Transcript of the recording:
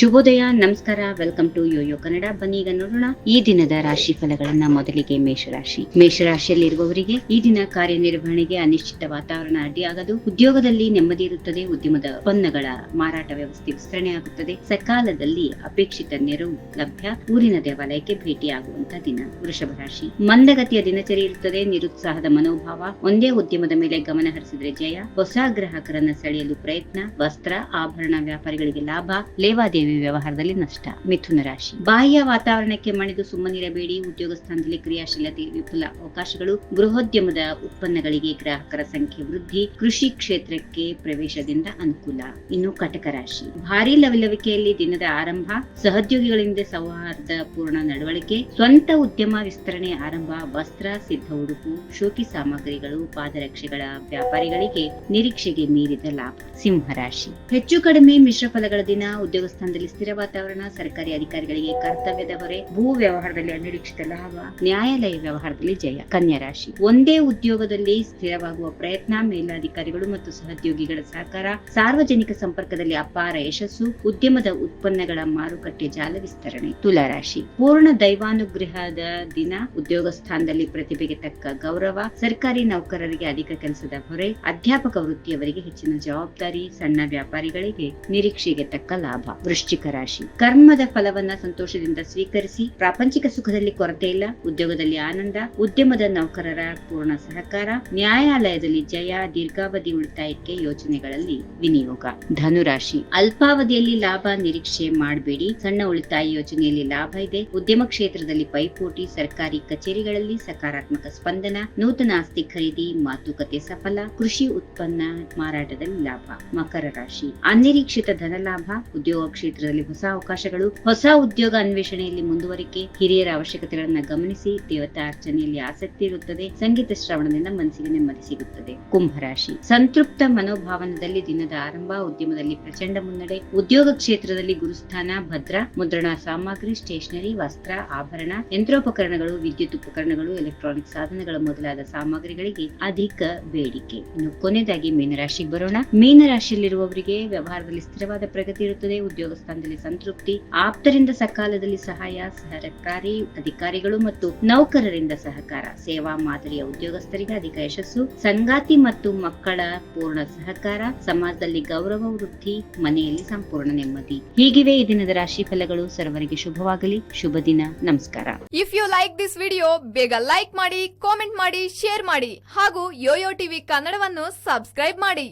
ಶುಭೋದಯ, ನಮಸ್ಕಾರ welcome to Yoyo Kannada ಬನ್ನಿ ಈಗ ನೋಡೋಣ ಈ ದಿನದ ರಾಶಿ ಫಲಗಳನ್ನ ಮೊದಲಿಗೆ ಮೇಷರಾಶಿ. ಮೇಷರಾಶಿಯಲ್ಲಿರುವವರಿಗೆ ಈ ದಿನ ಕಾರ್ಯನಿರ್ವಹಣೆಗೆ ಅನಿಶ್ಚಿತ ವಾತಾವರಣ ಅಡ್ಡಿಯಾಗದು ಉದ್ಯೋಗದಲ್ಲಿ ನೆಮ್ಮದಿ ಇರುತ್ತದೆ. ಉದ್ಯಮದ ಉತ್ಪನ್ನಗಳ ಮಾರಾಟ ವ್ಯವಸ್ಥೆ ವಿಸ್ತರಣೆ ಆಗುತ್ತದೆ. ಸಕಾಲದಲ್ಲಿ ಅಪೇಕ್ಷಿತ ನೆರವು ಲಭ್ಯ. ಊರಿನ ದೇವಾಲಯಕ್ಕೆ ಭೇಟಿಯಾಗುವಂತಹ ದಿನ ವೃಷಭ ರಾಶಿ. ಮಂದಗತಿಯ ದಿನಚರಿ ಇರುತ್ತದೆ. ನಿರುತ್ಸಾಹದ ಮನೋಭಾವ. ಒಂದೇ ಉದ್ಯಮದ ಮೇಲೆ ಗಮನ ಹರಿಸಿದ್ರೆ ಜಯ. ಹೊಸ ಗ್ರಾಹಕರನ್ನ ಸೆಳೆಯಲು ಪ್ರಯತ್ನ. ವಸ್ತ್ರ, ಆಭರಣ ವ್ಯಾಪಾರಿಗಳಿಗೆ ಲಾಭ. ಲೇವಾದೇವಿ ವ್ಯವಹಾರದಲ್ಲಿ ನಷ್ಟ, ಮಿಥುನ ರಾಶಿ. ಬಾಹ್ಯ ವಾತಾವರಣಕ್ಕೆ ಮಣಿದು ಸುಮ್ಮನಿರಬೇಡಿ, ಉದ್ಯೋಗ ಸ್ಥಾನದಲ್ಲಿ ಕ್ರಿಯಾಶೀಲತೆ ವಿಪುಲ ಅವಕಾಶಗಳು, ಗೃಹೋದ್ಯಮದ ಉತ್ಪನ್ನಗಳಿಗೆ ಗ್ರಾಹಕರ ಸಂಖ್ಯೆ ವೃದ್ಧಿ, ಕೃಷಿ ಕ್ಷೇತ್ರಕ್ಕೆ ಪ್ರವೇಶದಿಂದ ಅನುಕೂಲ. ಇನ್ನು ಕಟಕ ರಾಶಿ. ಭಾರಿ ಲವಲವಿಕೆಯಲ್ಲಿ ದಿನದ ಆರಂಭ, ಸಹೋದ್ಯೋಗಿಗಳಿಂದ ಸೌಹಾರ್ದ ಪೂರ್ಣ ನಡವಳಿಕೆ, ಸ್ವಂತ ಉದ್ಯಮ ವಿಸ್ತರಣೆ ಆರಂಭ, ವಸ್ತ್ರ, ಸಿದ್ಧ ಉಡುಪು, ಶೋಕಿ ಸಾಮಗ್ರಿಗಳು, ಪಾದರಕ್ಷೆಗಳ ವ್ಯಾಪಾರಿಗಳಿಗೆ ನಿರೀಕ್ಷೆಗೆ ಮೀರಿದ ಲಾಭ. ಸಿಂಹರಾಶಿ ಹೆಚ್ಚು ಕಡಿಮೆ ಮಿಶ್ರ ಫಲಗಳ ದಿನ, ಉದ್ಯೋಗ ಸ್ಥಿರ ವಾತಾವರಣ, ಸರ್ಕಾರಿ ಅಧಿಕಾರಿಗಳಿಗೆ ಕರ್ತವ್ಯದ ಹೊರೆ ಭೂ ವ್ಯವಹಾರದಲ್ಲಿ ಅನಿರೀಕ್ಷಿತ ಲಾಭ. ನ್ಯಾಯಾಲಯ ವ್ಯವಹಾರದಲ್ಲಿ ಜಯ. ಕನ್ಯಾ ರಾಶಿ. ಒಂದೇ ಉದ್ಯೋಗದಲ್ಲಿ ಸ್ಥಿರವಾಗುವ ಪ್ರಯತ್ನ, ಮೇಲಾಧಿಕಾರಿಗಳು ಮತ್ತು ಸಹೋದ್ಯೋಗಿಗಳ ಸಹಕಾರ, ಸಾರ್ವಜನಿಕ ಸಂಪರ್ಕದಲ್ಲಿ ಅಪಾರ ಯಶಸ್ಸು, ಉದ್ಯಮದ ಉತ್ಪನ್ನಗಳ ಮಾರುಕಟ್ಟೆ, ಜಾಲ ವಿಸ್ತರಣೆ. ತುಲಾರಾಶಿ ಪೂರ್ಣ ದೈವಾನುಗ್ರಹದ ದಿನ. ಉದ್ಯೋಗ ಸ್ಥಾನದಲ್ಲಿ ಪ್ರತಿಭೆಗೆ ತಕ್ಕ ಗೌರವ. ಸರ್ಕಾರಿ ನೌಕರರಿಗೆ ಅಧಿಕ ಕೆಲಸದ ಹೊರೆ. ಅಧ್ಯಾಪಕ ವೃತ್ತಿಯವರಿಗೆ ಹೆಚ್ಚಿನ ಜವಾಬ್ದಾರಿ. ಸಣ್ಣ ವ್ಯಾಪಾರಿಗಳಿಗೆ ನಿರೀಕ್ಷೆಗೆ ತಕ್ಕ ಲಾಭ. ವೃಶ್ಚಿಕ ರಾಶಿ. ಕರ್ಮದ ಫಲವನ್ನ ಸಂತೋಷದಿಂದ ಸ್ವೀಕರಿಸಿ, ಪ್ರಾಪಂಚಿಕ ಸುಖದಲ್ಲಿ ಕೊರತೆ ಇಲ್ಲ, ಉದ್ಯೋಗದಲ್ಲಿ ಆನಂದ, ಉದ್ಯಮದ ನೌಕರರ ಪೂರ್ಣ ಸಹಕಾರ, ನ್ಯಾಯಾಲಯದಲ್ಲಿ ಜಯ, ದೀರ್ಘಾವಧಿ ಉಳಿತಾಯಕ್ಕೆ ಯೋಜನೆಗಳಲ್ಲಿ ವಿನಿಯೋಗ. ಧನುರಾಶಿ. ಅಲ್ಪಾವಧಿಯಲ್ಲಿ ಲಾಭ ನಿರೀಕ್ಷೆ ಮಾಡಬೇಡಿ. ಸಣ್ಣ ಉಳಿತಾಯ ಯೋಜನೆಯಲ್ಲಿ ಲಾಭ ಇದೆ. ಉದ್ಯಮ ಕ್ಷೇತ್ರದಲ್ಲಿ ಪೈಪೋಟಿ, ಸರ್ಕಾರಿ ಕಚೇರಿಗಳಲ್ಲಿ ಸಕಾರಾತ್ಮಕ ಸ್ಪಂದನ, ನೂತನ ಆಸ್ತಿ ಖರೀದಿ, ಮಾತುಕತೆ ಸಫಲ, ಕೃಷಿ ಉತ್ಪನ್ನ ಮಾರಾಟದಲ್ಲಿ ಲಾಭ. ಮಕರ ರಾಶಿ. ಅನಿರೀಕ್ಷಿತ ಧನ ಲಾಭ ಉದ್ಯೋಗ ಕ್ಷೇತ್ರದಲ್ಲಿ ಹೊಸ ಅವಕಾಶಗಳು, ಹೊಸ ಉದ್ಯೋಗ ಅನ್ವೇಷಣೆಯಲ್ಲಿ ಮುಂದುವರಿಕೆ, ಹಿರಿಯರ ಅವಶ್ಯಕತೆಗಳನ್ನ ಗಮನಿಸಿ, ದೇವತಾ ಅರ್ಚನೆಯಲ್ಲಿ ಆಸಕ್ತಿ ಇರುತ್ತದೆ, ಸಂಗೀತ ಶ್ರವಣದಿಂದ ಮನಸ್ಸಿಗೆ ನೆಮ್ಮದಿ ಸಿಗುತ್ತದೆ. ಕುಂಭರಾಶಿ ಸಂತೃಪ್ತ ಮನೋಭಾವನದಲ್ಲಿ ದಿನದ ಆರಂಭ, ಉದ್ಯಮದಲ್ಲಿ ಪ್ರಚಂಡ ಮುನ್ನಡೆ, ಉದ್ಯೋಗ ಕ್ಷೇತ್ರದಲ್ಲಿ ಗುರುಸ್ಥಾನ, ಭದ್ರ, ಮುದ್ರಣ, ಸಾಮಗ್ರಿ, ಸ್ಟೇಷನರಿ, ವಸ್ತ್ರ, ಆಭರಣ, ಯಂತ್ರೋಪಕರಣಗಳು, ವಿದ್ಯುತ್ ಉಪಕರಣಗಳು, ಎಲೆಕ್ಟ್ರಾನಿಕ್ ಸಾಧನಗಳ ಮೊದಲಾದ ಸಾಮಗ್ರಿಗಳಿಗೆ ಅಧಿಕ ಬೇಡಿಕೆ. ಇನ್ನು ಕೊನೆಯದಾಗಿ ಮೀನರಾಶಿಗೆ ಬರೋಣ. ಮೀನರಾಶಿಯಲ್ಲಿರುವವರಿಗೆ ವ್ಯವಹಾರದಲ್ಲಿ ಸ್ಥಿರವಾದ ಪ್ರಗತಿ ಇರುತ್ತದೆ, ಉದ್ಯೋಗ ಸ್ಥಾನದಲ್ಲಿ ಸಂತೃಪ್ತಿ, ಆಪ್ತರಿಂದ ಸಕಾಲದಲ್ಲಿ ಸಹಾಯ ಸರ್ಕಾರಿ ಅಧಿಕಾರಿಗಳು ಮತ್ತು ನೌಕರರಿಂದ ಸಹಕಾರ, ಸೇವಾ ಮಾದರಿಯ ಉದ್ಯೋಗಸ್ಥರಿಗೆ ಅಧಿಕ ಯಶಸ್ಸು, ಸಂಗಾತಿ ಮತ್ತು ಮಕ್ಕಳ ಪೂರ್ಣ ಸಹಕಾರ, ಸಮಾಜದಲ್ಲಿ ಗೌರವ, ವೃದ್ಧಿ, ಮನೆಯಲ್ಲಿ ಸಂಪೂರ್ಣ ನೆಮ್ಮದಿ. ಹೀಗಿವೆ ಈ ದಿನದ ರಾಶಿ ಫಲಗಳು ಸರ್ವರಿಗೆ ಶುಭವಾಗಲಿ. ಶುಭ ದಿನ. ನಮಸ್ಕಾರ. If you like this video ಬೇಗ ಲೈಕ್ ಮಾಡಿ ಕಾಮೆಂಟ್ ಮಾಡಿ ಶೇರ್ ಮಾಡಿ ಹಾಗೂ ಯೋಯೋ ಟಿವಿ ಕನ್ನಡವನ್ನು ಸಬ್ಸ್ಕ್ರೈಬ್ ಮಾಡಿ.